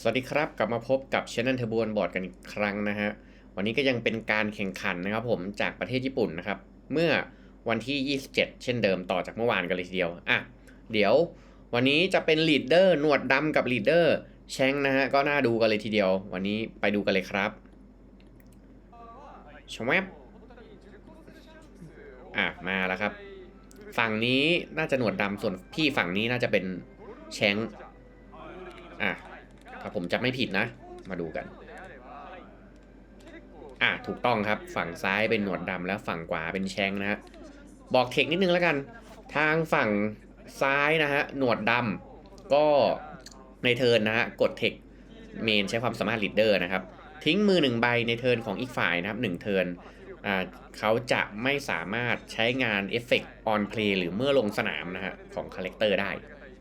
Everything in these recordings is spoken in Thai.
สวัสดีครับ กลับมาพบกับช anel เทบวนบอร์ดกันอีกครั้งนะฮะ วันนี้ก็ยังเป็นการแข่งขันนะครับผมจากประเทศญี่ปุ่นนะครับ เมื่อวันที่ 27 เช่นเดิมต่อจากเมื่อวานกันเลยทีเดียว อะ เดี๋ยววันนี้จะเป็นลีดเดอร์หนวดดำกับลีดเดอร์แชงนะฮะ ก็น่าดูกันเลยทีเดียว วันนี้ไปดูกันเลยครับชวบอะ มาแล้วครับ ฝั่งนี้น่าจะหนวดดำส่วนพี่ฝั่งนี้น่าจะเป็นแชงอะ ถ้าผมจำไม่ผิดนะ มาดูกัน อะถูกต้องครับ ฝั่งซ้ายเป็นหนวดดำแล้วฝั่งขวาเป็นแชงนะฮะ บอกเทคนิดนึงแล้วกัน ทางฝั่งซ้ายนะฮะ หนวดดำก็ในเทินนะฮะ กดเทคเมนใช้ความสามารถลีดเดอร์นะครับ ทิ้งมือหนึ่งใบในเทินของอีกฝ่ายนะครับหนึ่งเทินอ่าเขาจะไม่สามารถใช้งานเอฟเฟกต์ออนเพลย์หรือเมื่อลงสนามนะฮะของคาแรคเตอร์ได้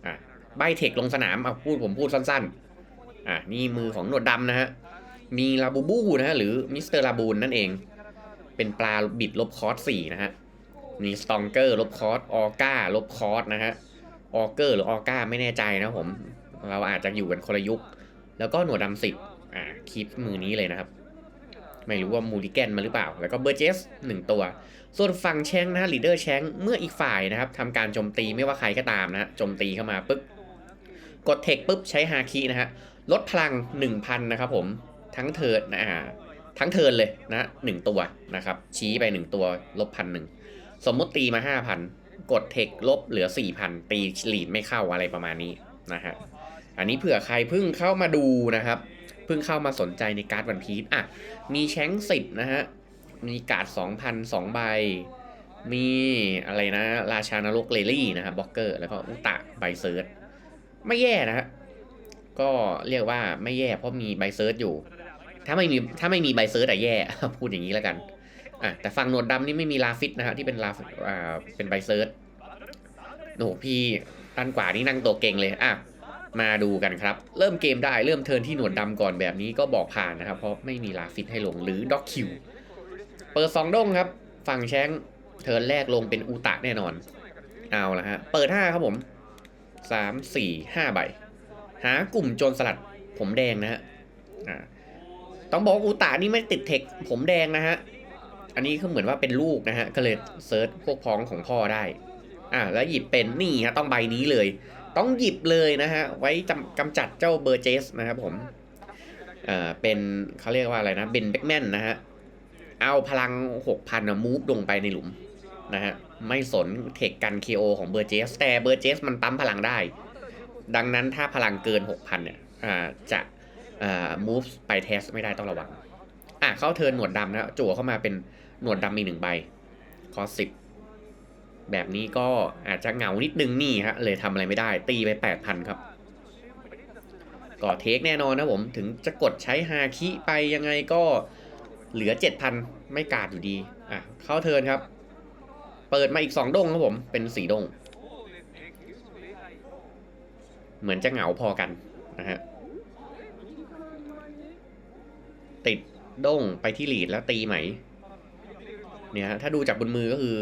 อะใบเทคลงสนามเอาพูดผมพูดสั้นๆ อะนี่มือของหนวดดำนะฮะ มีลาบูบูนะฮะหรือมิสเตอร์ลาบูนนั่นเอง เป็นปลาบิดลบคอร์สสี่นะฮะ มีสตองเกอร์ลบคอร์สออก้าลบคอร์สนะฮะ ออเกอร์หรือออก้าไม่แน่ใจนะผม เราอาจจะอยู่กันคนละยุค แล้วก็หนวดดำสิบอ่าคลิปมือนี้เลยนะครับ ไม่รู้ว่ามูลิแกนมาหรือเปล่า แล้วก็เบอร์เจสหนึ่งตัว ส่วนฝั่งแชงนะฮะลีดเดอร์แชงเมื่ออีกฝ่ายนะครับทำการโจมตีไม่ว่าใครก็ตามนะฮะโจมตีเข้ามาปุ๊บกดเทคปุ๊บใช้ฮาคินะฮะ ลดพลัง 1,000 นะครับผม ทั้งเทิร์นนะอ่าทั้งเทิร์นเลยนะหนึ่งตัวนะครับ ชี้ไป 1 ตัว ลบพันหนึ่งสมมติตีมา 5,000 กดเทคลบเหลือ 4,000 ตีลีดไม่เข้าอะไรประมาณนี้นะฮะอันนี้เผื่อใครเพิ่งเข้ามาดูนะครับ เพิ่งเข้ามาสนใจในการ์ดวันพีชอะ มีแชงสิบนะฮะ มีการ์ด2,000 2ใบ มีอะไรนะ ราชานรกเลลี่นะครับบล็อกเกอร์ แล้วก็อุตะไบเซิร์ชไม่แย่นะฮะ ก็เรียกว่าไม่แย่เพราะมีไบเซิร์ชอยู่ ถ้าไม่มีถ้าไม่มีไบเซิร์ชอะแย่ พูดอย่างนี้แล้วกันอะแต่ฝั่งหนวดดำนี่ไม่มีลาฟิตนะฮะที่เป็นลาอ่าเป็นไบเซิร์ชโอ้โหพี่ด้านขวานี่นั่งตัวเก่งเลยอะมาดูกันครับ เริ่มเกมได้เริ่มเทิร์นที่หนวดดำก่อนแบบนี้ก็บอกผ่านนะครับ เพราะไม่มีลาฟิตให้ลงหรือด็อกคิวเปิดสองด้งครับ ฝั่งแชงเทิร์นแรกลงเป็นอูตะแน่นอน เอาละฮะ เปิดห้าครับผมสามสี่ห้าใบ หากลุ่มโจรสลัดผมแดงนะฮะต้องบอกว่าอูตานี่ไม่ติดเทคผมแดงนะฮะ อันนี้คือเหมือนว่าเป็นลูกนะฮะ ก็เลยเซิร์ชพวกพ้องของพ่อได้ อ่า แล้วหยิบเป็นนี่ฮะ ต้องใบนี้เลย ต้องหยิบเลยนะฮะ ไว้กำจัดเจ้าเบอร์เจสนะครับผมเอ่อเป็นเขาเรียกว่าอะไรนะ เบนเบกแมนนะฮะ เอาพลัง6,000นะมูฟลงไปในหลุมนะฮะ ไม่สนเทคกัน KO ของเบอร์เจส แต่เบอร์เจสมันปั๊มพลังได้ ดังนั้นถ้าพลังเกิน 6,000 เนี่ยจะอ่า move ไปเทสไม่ได้ต้องระวัง อะเข้าเทินหนวดดำนะจั่วเข้ามาเป็นหนวดดำมีหนึ่งใบ คอสิบแบบนี้ก็อาจจะเหงานิดนึงนี่ฮะ เลยทำอะไรไม่ได้ ตีไป 8,000 ครับก็เทคแน่นอนนะผมถึงจะกดใช้ฮาคิไปยังไงก็เหลือ 7,000 ไม่กาดอยู่ดี อะ เข้าเทินครับ เปิดมาอีก 2ดงครับผม เป็นสีด้ง เหมือนจะเหงาพอกันนะฮะติดด้งไปที่ลีดแล้วตีไหม เนี่ยถ้าดูจากบนมือก็คือ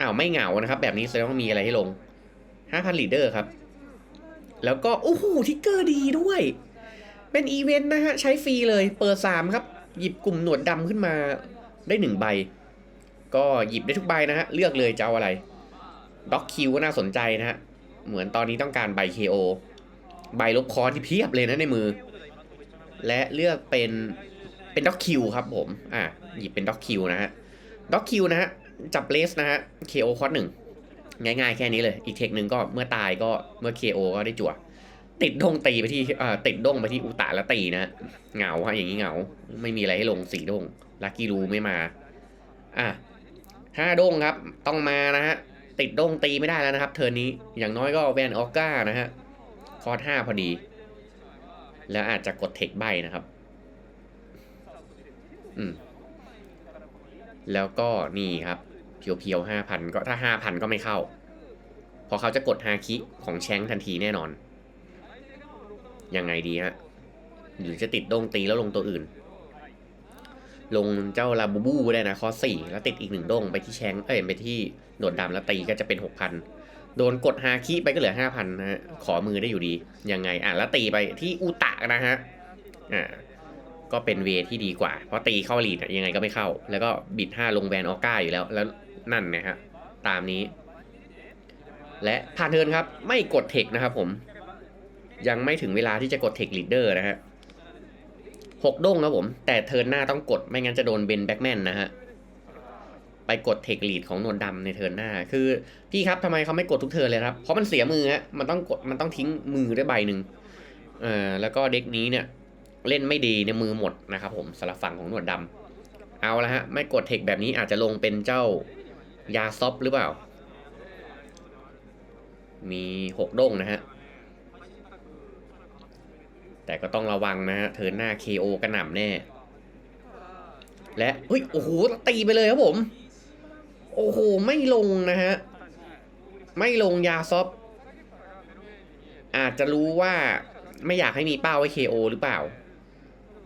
อ้าวไม่เหงานะครับ แบบนี้แสดงว่ามีอะไรให้ลง5,000ลีดเดอร์ครับ แล้วก็ โอ้โหทิกเกอร์ดีด้วย เป็นอีเวนต์นะฮะ ใช้ฟรีเลย เปิด3ครับ หยิบกลุ่มหนวดดำขึ้นมาได้1ใบ ก็หยิบได้ทุกใบนะฮะ เลือกเลยจะเอาอะไรด็อกคิวก็น่าสนใจนะฮะ เหมือนตอนนี้ต้องการใบ KO ใบลบคอที่เพียบเลยนะในมือ และเลือกเป็นเป็นด็อกคิวครับผม อะ หยิบเป็นด็อกคิวนะฮะด็อกคิวนะฮะ จับเลสนะฮะ KO คอร์หนึ่งง่ายๆ แค่นี้เลย อีกเทคหนึ่งก็เมื่อตายก็เมื่อ KO ก็ได้จั่ว ติดดงตีไปที่อ่าติดดงไปที่อุตะแล้วตีนะฮะเหงาฮะอย่างนี้เหงา ไม่มีอะไรให้ลงสีดงลักกี้รูไม่มา อะห้าดงครับ ต้องมานะฮะ ติดดงตีไม่ได้แล้วนะครับ เทอร์นี้อย่างน้อยก็แวนออก้านะฮะคอร์ห้าพอดี แล้วอาจจะกดเทคใบนะครับ อืม แล้วก็นี่ครับ เพียวๆห้าพันก็ถ้าห้าพันก็ไม่เข้า พอเขาจะกดฮาคิของแชงทันทีแน่นอน ยังไงดีฮะหรือจะติดดงตีแล้วลงตัวอื่น ลงเจ้าลาบูบูได้นะคอสี่แล้วติดอีกหนึ่งดงไปที่แชงเอ้ยไปที่หนวดดำแล้วตีก็จะเป็นหกพันโดนกดฮาคิไปก็เหลือห้าพันนะฮะขอมือได้อยู่ดียังไงอะแล้วตีไปที่อุตะนะฮะอ่าก็เป็นเวที่ดีกว่า เพราะตีเข้าลีดอะยังไงก็ไม่เข้า แล้วก็บิดห้าลงแวนออก้าอยู่แล้วแล้วนั่นนะฮะตามนี้ และผ่านเทินครับไม่กดเทคนะครับผมยังไม่ถึงเวลาที่จะกดเทคลีดเดอร์นะฮะ หกด้งครับผม แต่เทิร์นหน้าต้องกดไม่งั้นจะโดนเบนแบ็กแมนนะฮะ ไปกดเทคลีดของนวลดำในเทิร์นหน้า คือพี่ครับทำไมเขาไม่กดทุกเทิร์นเลยครับ เพราะมันเสียมือฮะ มันต้องกด มันต้องทิ้งมือด้วยใบหนึ่งเอ่อแล้วก็เด็กนี้เนี่ย เล่นไม่ดีในยมือหมดนะครับผมสำหรับฝั่งของหนวดดำเอาละฮะ ไม่กดเทคแบบนี้อาจจะลงเป็นเจ้ายาซอฟหรือเปล่า มีหกด้งนะฮะ แต่ก็ต้องระวังนะฮะเทิร์นหน้า KO กระหน่ำแน่ และเฮ้ยโอ้โหตีไปเลยครับผม โอ้โห ไม่ลงนะฮะ ไม่ลงยาซอฟอาจจะรู้ว่าไม่อยากให้มีเป้าไว้ KO หรือเปล่า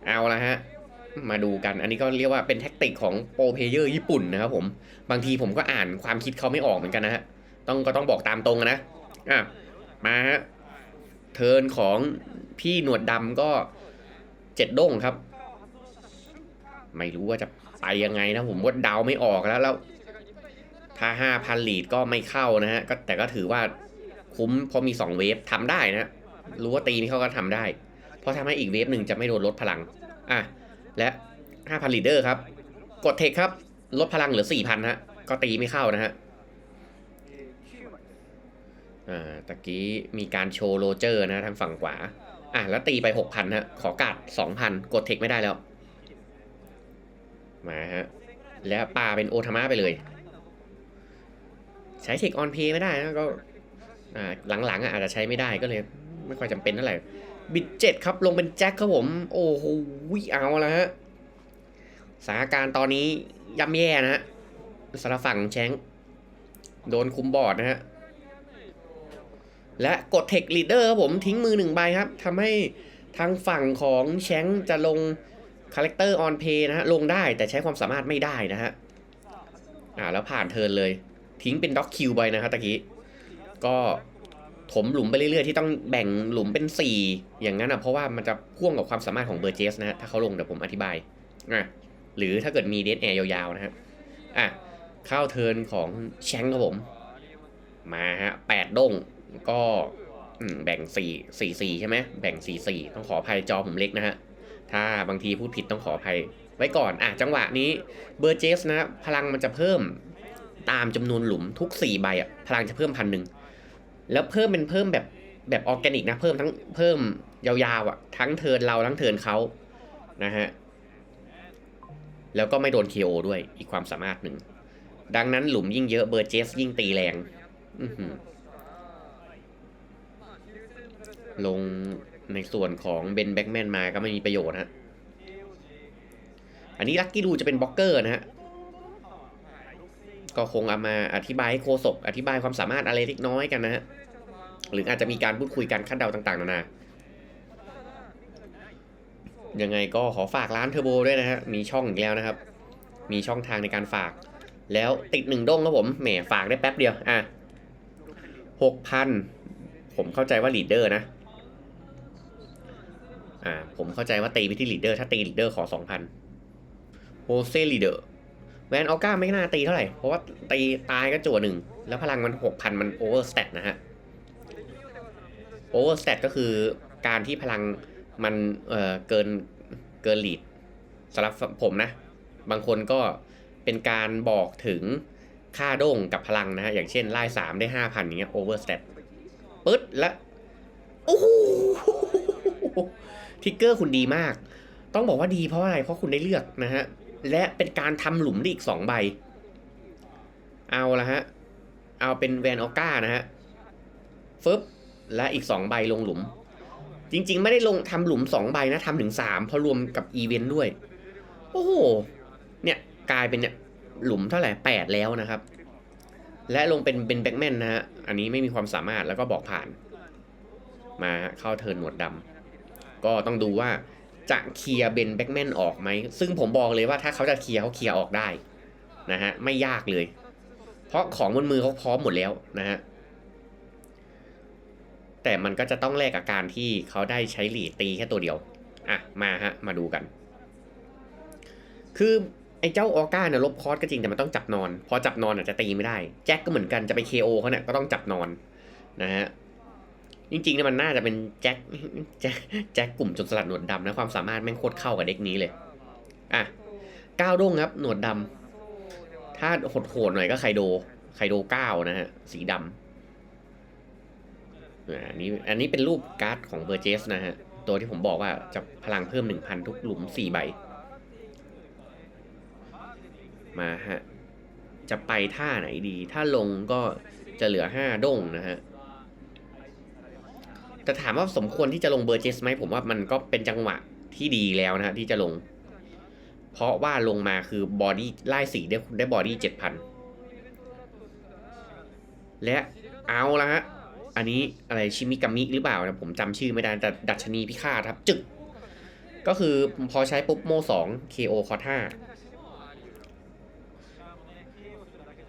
เอาละฮะ มาดูกัน อันนี้ก็เรียกว่าเป็นแท็กติกของโปรเพเยอร์ญี่ปุ่นนะครับผม บางทีผมก็อ่านความคิดเขาไม่ออกเหมือนกันนะฮะ ต้องก็ต้องบอกตามตรงนะ อะ มาฮะ เทิร์นของพี่หนวดดำก็เจ็ดด้งครับ ไม่รู้ว่าจะไปยังไงนะผมว่าเดาไม่ออกแล้วแล้วถ้าห้าพันลีดก็ไม่เข้านะฮะก็แต่ก็ถือว่าคุ้มเพราะมีสองเวฟทำได้นะรู้ว่าตีนี่เขาก็ทำได้ เพราะทำให้อีกเวฟหนึ่งจะไม่โดนลดพลังอะและห้าพันลีดเดอร์ครับ กดเทคครับ ลดพลังเหลือสี่พันฮะก็ตีไม่เข้านะฮะ อ่าตะกี้มีการโชว์โรเจอร์นะทางฝั่งขวา อะแล้วตีไปหกพันฮะขอกัดสองพันกดเทคไม่ได้แล้ว มาฮะ แล้วปาเป็นโอทามะไปเลย ใช้เทคออนเพย์ไม่ได้นะก็อ่าหลังๆอาจจะใช้ไม่ได้ก็เลยไม่ค่อยจำเป็นเท่าไหร่บิดเจ็ดครับลงเป็นแจ็คครับผม โอ้โหเอาและฮะสถานการณ์ตอนนี้ย่ำแย่นะฮะสารฝั่งแชงโดนคุมบอร์ดนะฮะ และกดเทคลีดเดอร์ครับผมทิ้งมือหนึ่งใบครับทำให้ทางฝั่งของแชงจะลงคาแรคเตอร์ออนเพย์นะฮะลงได้แต่ใช้ความสามารถไม่ได้นะฮะอ่าแล้วผ่านเทิร์นเลย ทิ้งเป็นด็อกคิวไปนะครับตะกี้ก็ถมหลุมไปเรื่อยๆที่ต้องแบ่งหลุมเป็น 4 อย่างนั้นอะเพราะว่ามันจะพ่วงกับความสามารถของเบอร์เจสนะฮะถ้าเขาลงเดี๋ยวผมอธิบายอะหรือถ้าเกิดมีเดนแอร์ยาวๆนะฮะอะเข้าเทิร์นของแชงค์ครับผม มาฮะแปดด้ง ก็แบ่งสี่สี่สี่ใช่ไหมแบ่งสี่สี่ต้องขออภัยจอผมเล็กนะฮะ ถ้าบางทีพูดผิดต้องขออภัย ไว้ก่อนอะจังหวะนี้เบอร์เจสนะพลังมันจะเพิ่มตามจำนวนหลุมทุก4ใบอะพลังจะเพิ่มพันหนึ่งแล้วเพิ่มเป็นเพิ่มแบบแบบออร์แกนิกนะเพิ่มทั้งเพิ่มยาวๆอะทั้งเทินเราทั้งเทินเขานะฮะแล้วก็ไม่โดน KO ด้วยอีกความสามารถหนึ่งดังนั้นหลุมยิ่งเยอะเบอร์เจสยิ่งตีแรง อือหือ ลงในส่วนของเบนแบ็กแมนมาก็ไม่มีประโยชน์ฮะ อันนี้ลักกี้ดูจะเป็นบล็อกเกอร์นะฮะ ก็คงเอามาอธิบายให้โคศกอธิบายความสามารถอะไรเล็กน้อยกันนะฮะ หรืออาจจะมีการพูดคุยกันคาดเดาต่าง ๆ นานา ยังไงก็ขอฝากร้านเทอร์โบด้วยนะฮะ มีช่องอีกแล้วนะครับ มีช่องทางในการฝาก แล้วติดหนึ่งด้งครับผม แหมฝากได้แป๊บเดียว อะหกพัน ผมเข้าใจว่าลีดเดอร์นะ อ่าผมเข้าใจว่าตีไปที่ลีดเดอร์ถ้าตีลีดเดอร์ขอสองพันโฮเซ่ลีเดอร์แวนออก้าไม่น่าตีเท่าไหร่ เพราะว่าตีตายก็จั่วหนึ่ง แล้วพลังมันหกพันมันโอเวอร์สเตตนะฮะโอเวอร์สเตตก็คือการที่พลังมันเอ่อเกินเกินลีดสำหรับผมนะ บางคนก็เป็นการบอกถึงค่าโด่งกับพลังนะฮะ อย่างเช่นไล่สามได้ห้าพันอย่างเงี้ยโอเวอร์สเตตปึ๊ดและโอ้โห ทิกเกอร์คุณดีมาก ต้องบอกว่าดีเพราะอะไรเพราะคุณได้เลือกนะฮะ และเป็นการทำหลุมได้อีกสองใบ เอาละฮะ เอาเป็นแวนออก้านะฮะฟึบและอีกสองใบลงหลุม จริง ๆ ไม่ได้ลงทำหลุมสองใบนะทำถึงสามเพราะรวมกับอีเวนต์ด้วย โอ้โห เนี่ยกลายเป็นเนี่ยหลุมเท่าไหร่แปดแล้วนะครับ และลงเป็นเป็นแบ็กแมนนะฮะ อันนี้ไม่มีความสามารถแล้วก็บอกผ่าน มาเข้าเทิร์นหนวดดำ ก็ต้องดูว่าจะเคลียร์เบนแบ็กแมนออกไหม ซึ่งผมบอกเลยว่าถ้าเขาจะเคลียร์เขาเคลียร์ออกได้นะฮะไม่ยากเลย เพราะของบนมือเขาพร้อมหมดแล้วนะฮะแต่มันก็จะต้องแลกกับการที่เขาได้ใช้หลีตีแค่ตัวเดียวอะมาฮะมาดูกัน คือไอ้เจ้าออก้าเนี่ยลบคอร์สก็จริงแต่มันต้องจับนอน พอจับนอนอาจจะตีไม่ได้ แจ็คก็เหมือนกันจะไป KO เขาเนี่ยก็ต้องจับนอนนะฮะ จริงๆเนี่ยมันน่าจะเป็นแจ็คแจ็คแจ็คกลุ่มจนสลัดหนวดดำนะความสามารถแม่งโคตรเข้ากับเด็กนี้เลย อะก้าวด้งครับ หนวดดำถ้าโหดๆหน่อยก็ไคโดไคโดเก้านะฮะ สีดำอ่าอันนี้อันนี้เป็นรูปการ์ดของเบอร์เจสนะฮะ ตัวที่ผมบอกว่าจะพลังเพิ่ม1,000ทุกหลุม4ใบ มาฮะ จะไปท่าไหนดี ถ้าลงก็จะเหลือ5ด้งนะฮะ แต่ถามว่าสมควรที่จะลงเบอร์เจสไหมผมว่ามันก็เป็นจังหวะที่ดีแล้วนะที่จะลง เพราะว่าลงมาคือบอดี้ไล่สีได้ได้บอดี้เจ็ดพันและเอาละฮะอันนี้อะไรชิมิกามิหรือเปล่านะผมจำชื่อไม่ได้แต่ดัชนีพิฆาตครับ จึก ก็คือพอใช้ปุ๊บโมสอง KO คอท่า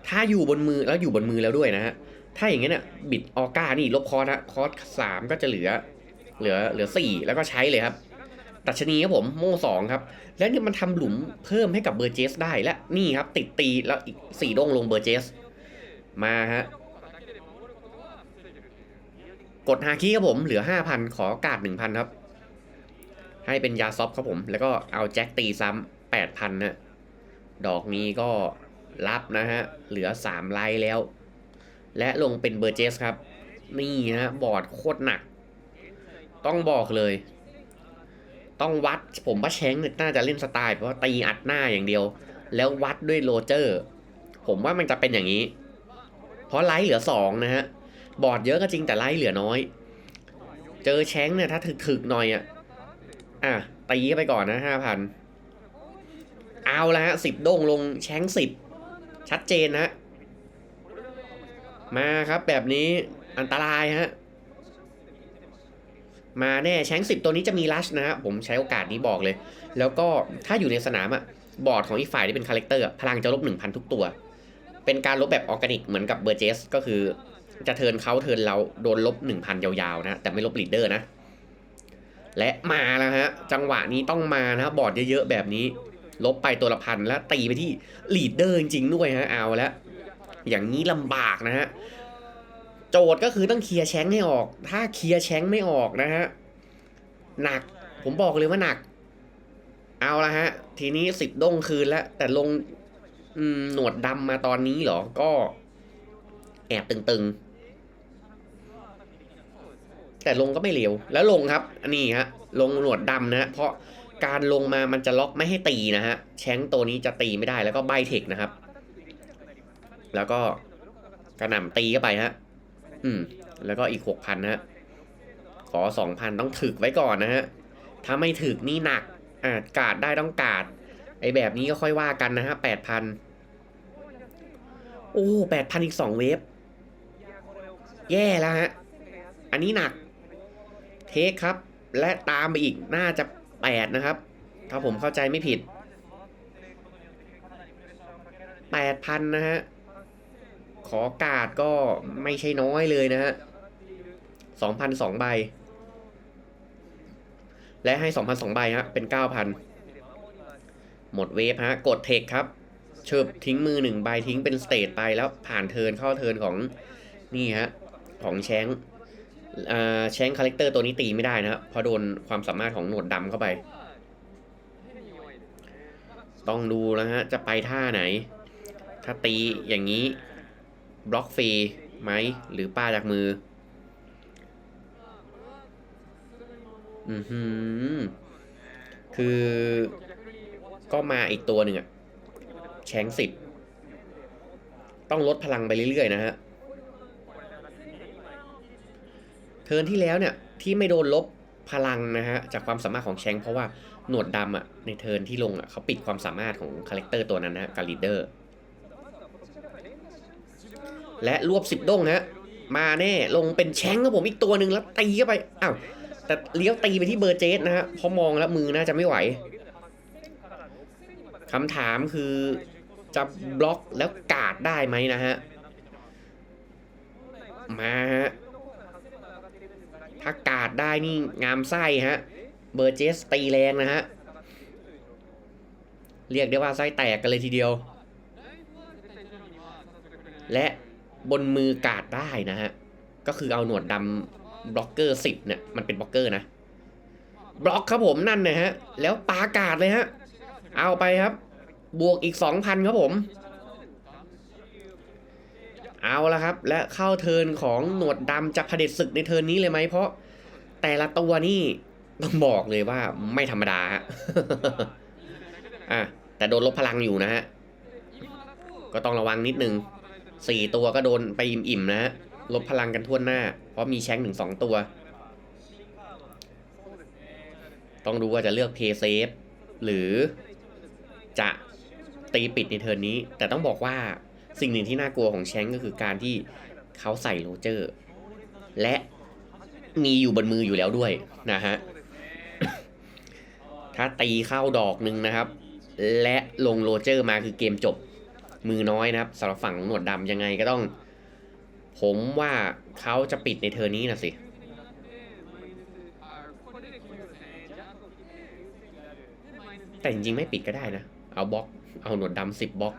ถ้าอยู่บนมือแล้วอยู่บนมือแล้วด้วยนะฮะ ถ้าอย่างงี้เนี่ยบิดออก้านี่ลบคอร์สฮะคอร์สสามก็จะเหลือ เหลือเหลือสี่แล้วก็ใช้เลยครับดัชนีครับผมโม่สองครับ แล้วเนี่ยมันทำหลุมเพิ่มให้กับเบอร์เจสได้และนี่ครับ ติดตีแล้วอีกสี่ดงลงเบอร์เจส มาฮะกดฮาคิครับผมเหลือห้าพันขอกาดหนึ่งพันครับ ให้เป็นยาซอฟครับผม แล้วก็เอาแจ็คตีซ้ำแปดพันนะดอกนี้ก็รับนะฮะ เหลือสามไลท์แล้ว และลงเป็นเบอร์เจสครับ นี่ฮะบอร์ดโคตรหนัก ต้องบอกเลย ต้องวัดผมว่าแชงเนี่ยน่าจะเล่นสไตล์เพราะตีอัดหน้าอย่างเดียว แล้ววัดด้วยโรเจอร์ ผมว่ามันจะเป็นอย่างนี้ เพราะไลท์เหลือสองนะฮะบอร์ดเยอะก็จริงแต่ไลท์เหลือน้อย เจอแชงเนี่ยถ้าถึกๆหน่อยอะอะตีไปก่อนนะห้าพันเอาละฮะสิบโด่งลงแชงสิบชัดเจนนะ มาครับแบบนี้อันตรายฮะ มาแน่แชงสิบตัวนี้จะมีลัชนะฮะผมใช้โอกาสนี้บอกเลย แล้วก็ถ้าอยู่ในสนามอะบอร์ดของอีกฝ่ายที่เป็นคาแรคเตอร์พลังจะลบ1,000ทุกตัว เป็นการลบแบบออร์แกนิกเหมือนกับเบอร์เจสก็คือจะเทินเขาเทินเราโดนลบ1,000ยาวๆนะ แต่ไม่ลบลีดเดอร์นะ และมาแล้วฮะ จังหวะนี้ต้องมานะบอร์ดเยอะๆแบบนี้ ลบไปตัวละพันแล้วตีไปที่ลีดเดอร์จริงๆด้วยฮะเอาแล้ว อย่างนี้ลำบากนะฮะ โจทย์ก็คือต้องเคลียร์แชงให้ออก ถ้าเคลียร์แชงไม่ออกนะฮะ หนัก ผมบอกเลยว่าหนัก เอาละฮะ ทีนี้สิบด้งคืนแล้ว แต่ลงหนวดดำมาตอนนี้เหรอ ก็แอบตึงๆ แต่ลงก็ไม่เร็ว แล้วลงครับ อันนี้ฮะ ลงหนวดดำนะฮะ เพราะการลงมามันจะล็อกไม่ให้ตีนะฮะ แชงตัวนี้จะตีไม่ได้แล้วก็ใบเทคนะครับ แล้วก็กระหน่ำตีเข้าไปฮะ อืม แล้วก็อีกหกพันนะฮะ ขอสองพันต้องถึกไว้ก่อนนะฮะ ถ้าไม่ถึกนี่หนัก อ่ากาดได้ต้องกาด ไอแบบนี้ก็ค่อยว่ากันนะฮะแปดพันโอ้แปดพันอีกสองเวฟ แย่แล้วฮะ อันนี้หนัก เทคครับ และตามไปอีก น่าจะแปดนะครับ ถ้าผมเข้าใจไม่ผิดแปดพันนะฮะ ขอกาดก็ไม่ใช่น้อยเลยนะฮะสองพันสองใบ และให้สองพันสองใบฮะ เป็นเก้าพันหมดเวฟฮะ กดเทคครับเชิบทิ้งมือหนึ่งใบทิ้งเป็นสเตทไปแล้วผ่านเทินเข้าเทินของนี่ฮะ ของแชงแชงคาแรคเตอร์ตัวนี้ตีไม่ได้นะฮะเพราะโดนความสามารถของหนวดดำเข้าไป ต้องดูแล้วฮะ จะไปท่าไหน ถ้าตีอย่างนี้ บล็อกฟรีไหมหรือป้าจากมือ อือหือ คือก็มาอีกตัวหนึ่งอะแชงสิบต้องลดพลังไปเรื่อยๆนะฮะ เทินที่แล้วเนี่ย ที่ไม่โดนลบพลังนะฮะ จากความสามารถของแชงเพราะว่าหนวดดำอะในเทินที่ลงอะเขาปิดความสามารถของคาแรคเตอร์ตัวนั้นนะฮะการลีดเดอร์ และรวบสิบด้งนะฮะมาแน่ลงเป็นแชงครับผมอีกตัวหนึ่งแล้วตีเข้าไปอ้าวแต่เลี้ยวตีไปที่เบอร์เจสนะฮะพราะมองแล้วมือน่าจะไม่ไหวคำถามคือจะบล็อกแล้วกาดได้ไหมนะฮะมาฮะถ้ากาดได้นี่งามไส้ฮะเบอร์เจสตีแรงนะฮะเรียกได้ว่าไส้แตกกันเลยทีเดียว และ บนมือกาดได้นะฮะ ก็คือเอาหนวดดำบล็อกเกอร์สิบเนี่ย มันเป็นบล็อกเกอร์นะ บล็อกครับผมนั่นนะฮะ แล้วปากาดเลยฮะ เอาไปครับ บวกอีก2,000ครับผม เอาละครับ และเข้าเทินของหนวดดำจะเผด็จศึกในเทินนี้เลยไหมเพราะแต่ละตัวนี่ต้องบอกเลยว่าไม่ธรรมดาฮะอะแต่โดนลบพลังอยู่นะฮะ ก็ต้องระวังนิดนึง สี่ตัวก็โดนไปอิ่มๆนะฮะลบพลังกันทั่วหน้า เพราะมีแชงถึงสองตัว ต้องดูว่าจะเลือกเพย์เซฟหรือจะตีปิดในเทิร์นนี้ แต่ต้องบอกว่าสิ่งหนึ่งที่น่ากลัวของแชงก็คือการที่เขาใส่โรเจอร์ และมีอยู่บนมืออยู่แล้วด้วยนะฮะ ถ้าตีเข้าดอกหนึ่งนะครับ และลงโรเจอร์มาคือเกมจบ มือน้อยนะครับสำหรับฝั่งหนวดดำยังไงก็ต้อง ผมว่าเขาจะปิดในเทอร์นี้นะสิแต่จริงๆไม่ปิดก็ได้นะ เอาบล็อก เอาหนวดดำสิบบล็อก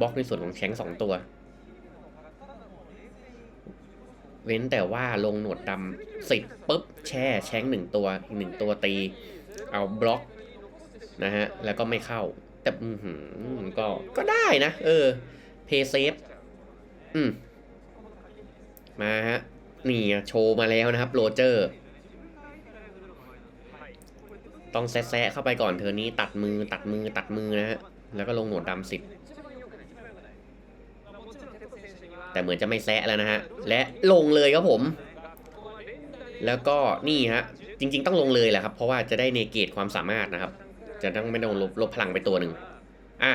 บล็อกในส่วนของแชงสองตัว เว้นแต่ว่าลงหนวดดำสิบปุ๊บ แช่แชงหนึ่งตัวอีกหนึ่งตัวตี เอาบล็อกนะฮะ แล้วก็ไม่เข้า แต่ก็ก็ได้นะ เออ เพย์เซฟอืม มาฮะ นี่อะโชว์มาแล้วนะครับ โรเจอร์ ต้องแซะเข้าไปก่อนเธอนี้ตัดมือตัดมือตัดมือนะฮะ แล้วก็ลงหนวดดำสิบแต่เหมือนจะไม่แซะแล้วนะฮะ และลงเลยครับผม แล้วก็นี่ฮะ จริง ๆ ต้องลงเลยแหละครับ เพราะว่าจะได้เนเกตความสามารถนะครับ จะต้องไม่ต้องลบลบพลังไปตัวหนึ่งอะ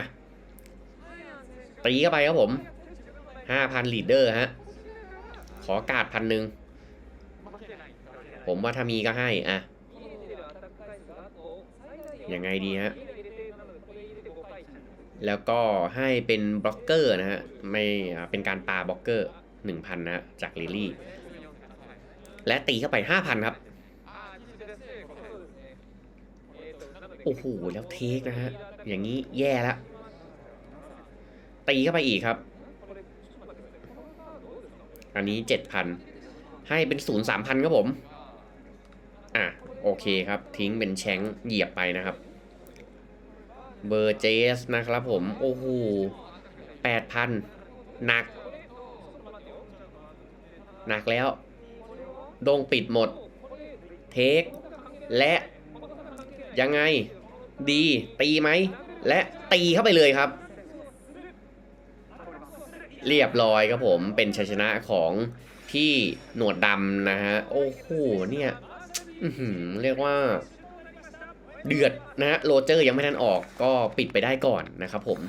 ตีเข้าไปครับผมห้าพันลีดเดอร์ฮะ ขอกาดพันหนึ่งผมว่าถ้ามีก็ให้อะยังไงดีฮะ แล้วก็ให้เป็นบล็อกเกอร์นะฮะ ไม่เป็นการปาบล็อกเกอร์หนึ่งพันนะจากลิลี่ และตีเข้าไปห้าพันครับ โอ้โห แล้วเทคนะฮะ อย่างนี้แย่แล้วตีเข้าไปอีกครับ อันนี้เจ็ดพันให้เป็นศูนย์สามพันครับผม อะ โอเคครับ ทิ้งเป็นแชงเหยียบไปนะครับ เบอร์เจสนะครับผม โอ้โหแปดพันหนัก หนักแล้ว ดงปิดหมด เทค และ ยังไง ดี ตีไหม และตีเข้าไปเลยครับ เรียบร้อยครับผม เป็นชัยชนะของพี่หนวดดำนะฮะ โอ้โห เนี่ยเรียกว่า เดือดนะฮะ โรเจอร์ยังไม่ทันออกก็ปิดไปได้ก่อนนะครับผม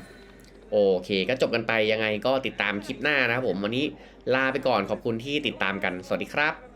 โอเค ก็จบกันไปยังไงก็ติดตามคลิปหน้านะครับผม วันนี้ลาไปก่อนขอบคุณที่ติดตามกัน สวัสดีครับ